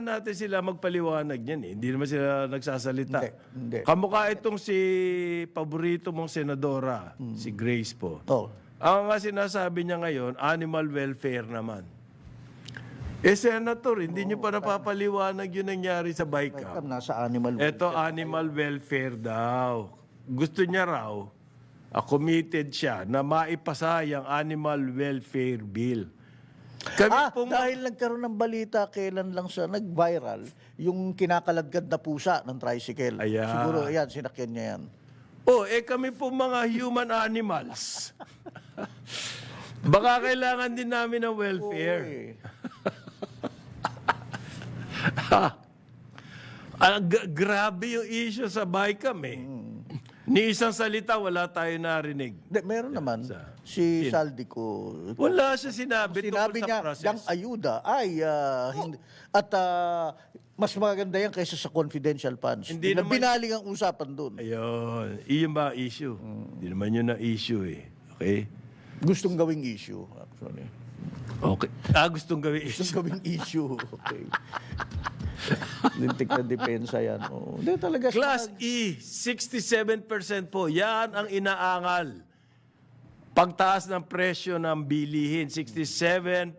natin sila magpaliwanag niyan eh. Hindi naman sila nagsasalita. Hindi, hindi. Kamukha itong si paborito mong senadora, si Grace po. Oh. Ang nga sinasabi niya ngayon, animal welfare naman. Eh, Senator, hindi niyo pa napapaliwanag yung nangyari sa Baika. Kam nasa animal Ito, animal welfare daw. Gusto niya raw, ah, committed siya na maipasa yung animal welfare bill. Kami Ah, pong dahil nagkaroon ng balita kailan lang siya nag-viral yung kinakaladkad na pusa ng tricycle. Ayan. Siguro, ayan, sinakyan niya yan. Oh, eh kami po mga human animals. Baka kailangan din namin ng welfare. Ah, g- grabe yung issue sa Bicam eh. Ni isang salita wala tayo narinig. Hindi, meron naman. Si Saldico. Wala siya sinabi, Sinabi niya, sa process. yung ayuda ay ah, hindi, at ah, mas maganda yan kaysa sa confidential funds. Hindi na naman- binaling ang usapan doon. Ayun. Iyon ba issue? Hindi naman yun ang issue eh. Okay? Gustong gawing issue, actually. Okay. Ah, gustong gawin issue. Gustong gawing issue. Okay. Lintik na depensa yan. Oh. Hindi talaga siya- Class E, 67% po. Yan ang inaangal. Pagtaas ng presyo ng bilihin, 67